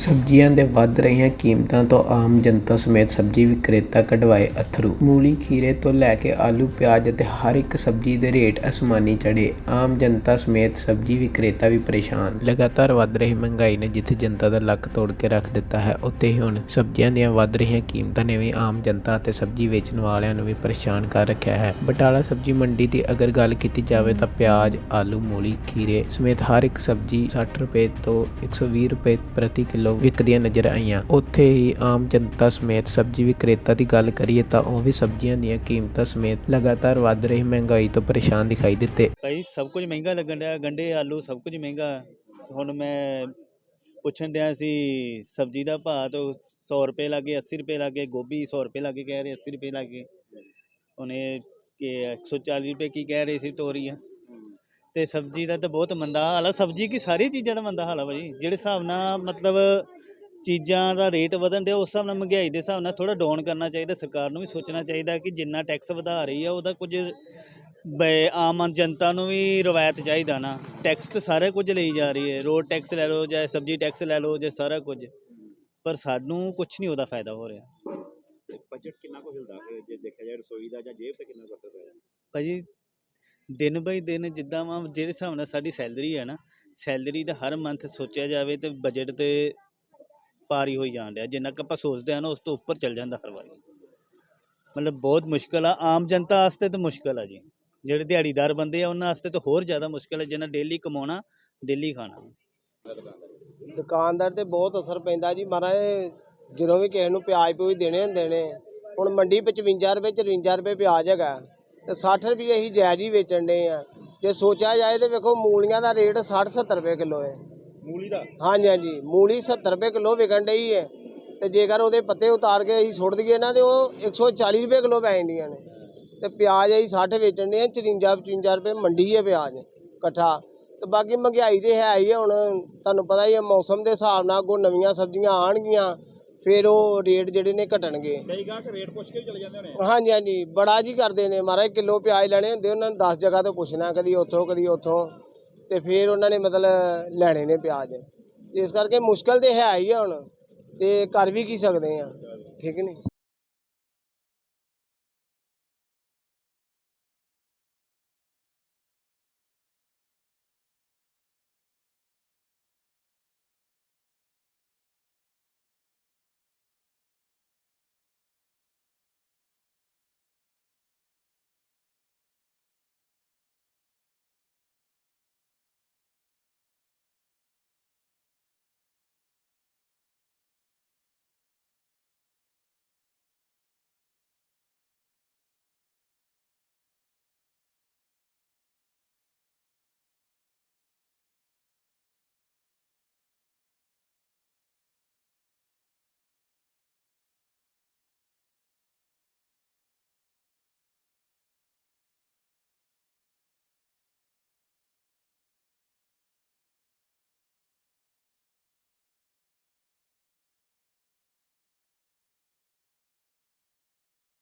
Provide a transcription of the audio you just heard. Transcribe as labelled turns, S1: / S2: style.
S1: ਸਬਜ਼ੀਆਂ ਦੇ ਵੱਧ ਰਹੀਆਂ ਕੀਮਤਾਂ ਤੋਂ ਆਮ ਜਨਤਾ ਸਮੇਤ ਸਬਜ਼ੀ ਵਿਕਰੇਤਾ ਕਢਵਾਏ ਅਥਰੂ। ਮੂਲੀ ਖੀਰੇ ਤੋਂ ਲੈ ਕੇ ਆਲੂ, ਪਿਆਜ਼ ਅਤੇ ਹਰ ਇੱਕ ਸਬਜ਼ੀ ਦੇ ਰੇਟ ਅਸਮਾਨੀ ਚੜੇ ਆਮ ਜਨਤਾ ਸਮੇਤ ਸਬਜ਼ੀ ਵਿਕਰੇਤਾ ਵੀ ਪਰੇਸ਼ਾਨ। ਲਗਾਤਾਰ ਵੱਧ ਰਹੀ ਮਹਿੰਗਾਈ ਨੇ ਜਿੱਥੇ ਜਨਤਾ ਦਾ ਲੱਕ ਤੋੜ ਕੇ ਰੱਖ ਦਿੱਤਾ ਹੈ, ਉੱਥੇ ਹੀ ਹੁਣ ਸਬਜ਼ੀਆਂ ਦੀਆਂ ਵੱਧ ਰਹੀਆਂ ਕੀਮਤਾਂ ਨੇ ਵੀ ਆਮ ਜਨਤਾ ਅਤੇ ਸਬਜ਼ੀ ਵੇਚਣ ਵਾਲਿਆਂ ਨੂੰ ਵੀ ਪਰੇਸ਼ਾਨ ਕਰ ਰੱਖਿਆ ਹੈ। ਬਟਾਲਾ ਸਬਜ਼ੀ ਮੰਡੀ ਦੀ ਅਗਰ ਗੱਲ ਕੀਤੀ ਜਾਵੇ ਤਾਂ ਪਿਆਜ਼, ਆਲੂ, ਮੂਲੀ, ਖੀਰੇ ਸਮੇਤ ਹਰ ਇੱਕ ਸਬਜ਼ੀ 60 ਰੁਪਏ ਤੋਂ 120 ਰੁਪਏ ਪ੍ਰਤੀ ਕਿਲੋ ਵਿਕਦੀਆਂ ਨਜ਼ਰ ਆਈਆਂ। ਉੱਥੇ ਹੀ ਆਮ ਜਨਤਾ ਸਮੇਤ ਸਬਜ਼ੀ ਵਿਕਰੇਤਾ ਦੀ ਗੱਲ ਕਰੀਏ ਤਾਂ ਉਹ ਵੀ ਸਬਜ਼ੀਆਂ ਦੀਆਂ ਕੀਮਤਾਂ ਸਮੇਤ ਲਗਾਤਾਰ ਵੱਧ ਰਹੀ ਮਹਿੰਗਾਈ ਤੋਂ ਪਰੇਸ਼ਾਨ ਦਿਖਾਈ ਦਿੱਤੇ।
S2: ਭਾਈ, ਸਭ ਕੁਝ ਮਹਿੰਗਾ ਲੱਗਣ ਡਿਆ ਗੰਡੇ ਆਲੂ, ਸਭ ਕੁਝ ਮਹਿੰਗਾ। ਹੁਣ ਮੈਂ ਪੁੱਛਣ ਡਿਆ ਸੀ, ਸਬਜ਼ੀ ਦਾ ਭਾਅ ਤੋਂ 100 ਰੁਪਏ ਲੱਗੇ 80 ਰੁਪਏ ਲੱਗੇ, ਗੋਭੀ 100 ਰੁਪਏ ਲੱਗੇ ਕਹਿ ਰਹੇ 80 ਰੁਪਏ ਲੱਗੇ। ਉਹਨੇ ਕਿ 140 ਰੁਪਏ ਕੀ ਕਹਿ ਰਹੇ ਸੀ ਤੋਰੀਆਂ? ਤੇ ਸਬਜ਼ੀ ਦਾ ਤਾਂ ਬਹੁਤ ਮੰਦਾ ਹਾਲ ਆ। ਸਬਜ਼ੀ ਕੀ ਸਾਰੀ ਚੀਜ਼ਾਂ ਦਾ ਮੰਦਾ ਹਾਲ ਆ ਭਾਜੀ ਜਿਹੜੇ ਹਿਸਾਬ ਨਾਲ ਮਤਲਬ ਚੀਜ਼ਾਂ ਦਾ ਰੇਟ ਵਧਣ ਡਿਆ ਉਸ ਹਿਸਾਬ ਨਾਲ ਮਹਿੰਗਾਈ ਦੇ ਹਿਸਾਬ ਨਾਲ ਥੋੜਾ ਡਾਊਨ ਕਰਨਾ ਚਾਹੀਦਾ। ਸਰਕਾਰ ਨੂੰ ਵੀ ਸੋਚਣਾ ਚਾਹੀਦਾ ਕਿ ਜਿੰਨਾ ਟੈਕਸ ਵਧਾ ਰਹੀ ਆ ਉਹਦਾ ਕੁਝ ਬੇ- ਆਮ ਜਨਤਾ ਨੂੰ ਵੀ ਰਵਾਇਤ ਚਾਹੀਦਾ ਨਾ। ਟੈਕਸ ਤਾਂ ਸਾਰਾ ਕੁਝ ਲਈ ਜਾ ਰਹੀ ਹੈ। ਰੋਡ ਟੈਕਸ ਲੈ ਲਓ ਜਾਂ ਸਬਜ਼ੀ ਟੈਕਸ ਲੈ ਲਓ ਜਾਂ ਸਾਰਾ ਕੁਝ। ਪਰ ਸਾਨੂੰ ਕੁਝ ਨਹੀਂ ਉਹਦਾ ਫਾਇਦਾ ਹੋ ਰਿਹਾ।
S3: ਬਜਟ ਕਿੰਨਾ ਕੁ ਹਿਲਦਾ ਜੇ ਦੇਖਿਆ ਜਾਏ ਰਸੋਈ ਦਾ ਜਾਂ ਜੇਬ ਤੇ ਕਿੰਨਾ ਕੁ ਅਸਰ ਹੋਇਆ
S2: ਭਾਜੀ ਦਿਨ ਬਾਈ ਦਿਨ ਜਿੱਦਾਂ ਵਾ, ਜਿਹੜੇ ਹਿਸਾਬ ਨਾਲ ਸਾਡੀ ਸੈਲਰੀ ਹੈ ਨਾ, ਸੈਲਰੀ ਦਾ ਹਰ ਮੰਥ ਸੋਚਿਆ ਜਾਵੇ ਤੇ ਬਜਟ ਤੇ ਪਾਰੀ ਹੋਈ ਜਾਣ ਡਿਆ। ਜਿੰਨਾ ਕੁ ਆਪਾਂ ਸੋਚਦੇ ਆ ਨਾ, ਉਸ ਤੋਂ ਉੱਪਰ ਚੱਲ ਜਾਂਦਾ ਹਰ ਵਾਰੀ। ਮਤਲਬ ਬਹੁਤ ਮੁਸ਼ਕਲ ਆ। ਆਮ ਜਨਤਾ ਵਾਸਤੇ ਤਾਂ ਮੁਸ਼ਕਲ ਆ ਜੀ। ਜਿਹੜੇ ਦਿਹਾੜੀਦਾਰ ਬੰਦੇ ਆ, ਉਹਨਾਂ ਵਾਸਤੇ ਤਾਂ ਹੋਰ ਜ਼ਿਆਦਾ ਮੁਸ਼ਕਲ ਹੈ ਜਿਹਨਾਂ ਡੇਲੀ ਕਮਾਉਣਾ ਡੇਲੀ ਖਾਣਾ।
S4: ਦੁਕਾਨਦਾਰ ਤੇ ਬਹੁਤ ਅਸਰ ਪੈਂਦਾ ਜੀ। ਮਹਾਰਾਜ, ਜਦੋਂ ਵੀ ਕਿਸੇ ਨੂੰ ਪਿਆਜ਼ ਪੂਜ ਦੇਣੇ ਹੁੰਦੇ ਨੇ, ਹੁਣ ਮੰਡੀ 55 ਰੁਪਏ 54 ਰੁਪਏ ਪਿਆਜ਼ ਹੈਗਾ। ਤੇ 60 ਰੁਪਏ ਅਸੀਂ ਜਾਇਜ਼ ਹੀ ਵੇਚਣ ਦੇ ਆ। ਜੇ ਸੋਚਿਆ ਜਾਏ ਤੇ ਵੇਖੋ ਮੂਲੀਆਂ ਦਾ ਰੇਟ 60 70 ਰੁਪਏ ਕਿਲੋ ਹੈ।
S3: ਮੂਲੀ ਦਾ?
S4: ਹਾਂਜੀ ਹਾਂਜੀ। ਮੂਲੀ 70 ਰੁਪਏ ਕਿਲੋ ਵਿਕਣ ਡਈ ਹੈ। ਤੇ ਜੇਕਰ ਉਹਦੇ ਪੱਤੇ ਉਤਾਰ ਕੇ ਅਸੀਂ ਸੁੱਟ ਦਈਏ ਨਾ ਤੇ ਉਹ 140 ਰੁਪਏ ਕਿਲੋ ਪੈ ਜਾਂਦੀਆਂ ਨੇ। ਤੇ ਪਿਆਜ਼ ਅਸੀਂ 60 ਵੇਚਣ ਦੇ ਆ 54 55 ਰੁਪਏ ਮੰਡੀ ਹੈ ਪਿਆਜ਼ ਇਕੱਠਾ। ਤੇ ਬਾਕੀ ਮਹਿੰਗਾਈ ਤੇ ਹੈ ਹੀ ਹੁਣ। ਤੁਹਾਨੂੰ ਪਤਾ ਹੀ ਹੈ ਮੌਸਮ ਦੇ ਹਿਸਾਬ ਨਾਲ ਅੱਗੋਂ ਨਵੀਆਂ ਸਬਜ਼ੀਆਂ ਆਣਗੀਆਂ ਫਿਰ ਉਹ ਰੇਟ ਜਿਹੜੇ ਨੇ ਘਟਣਗੇ।
S3: ਕਈ ਗਾਹਕ ਰੇਟ ਪੁੱਛ ਕੇ ਵੀ ਚਲੇ ਜਾਂਦੇ ਹੋਣੇ।
S4: ਹਾਂਜੀ ਹਾਂਜੀ ਬੜਾ ਜੀ ਕਰਦੇ ਨੇ। ਮਹਾਰਾਜ ਕਿਲੋ ਪਿਆਜ਼ ਲੈਣੇ ਹੁੰਦੇ ਉਹਨਾਂ ਨੇ 10 ਜਗ੍ਹਾ ਤੋਂ ਪੁੱਛਣਾ ਕਦੀ ਉੱਥੋਂ ਕਦੀ ਉੱਥੋਂ। ਤੇ ਫਿਰ ਉਹਨਾਂ ਨੇ ਮਤਲਬ ਲੈਣੇ ਨੇ ਪਿਆਜ਼। ਇਸ ਕਰਕੇ ਮੁਸ਼ਕਲ ਤੇ ਹੈ ਹੀ ਆ ਹੁਣ। ਤੇ ਕਰ ਵੀ ਕੀ ਸਕਦੇ ਆ। ਠੀਕ ਨਹੀਂ?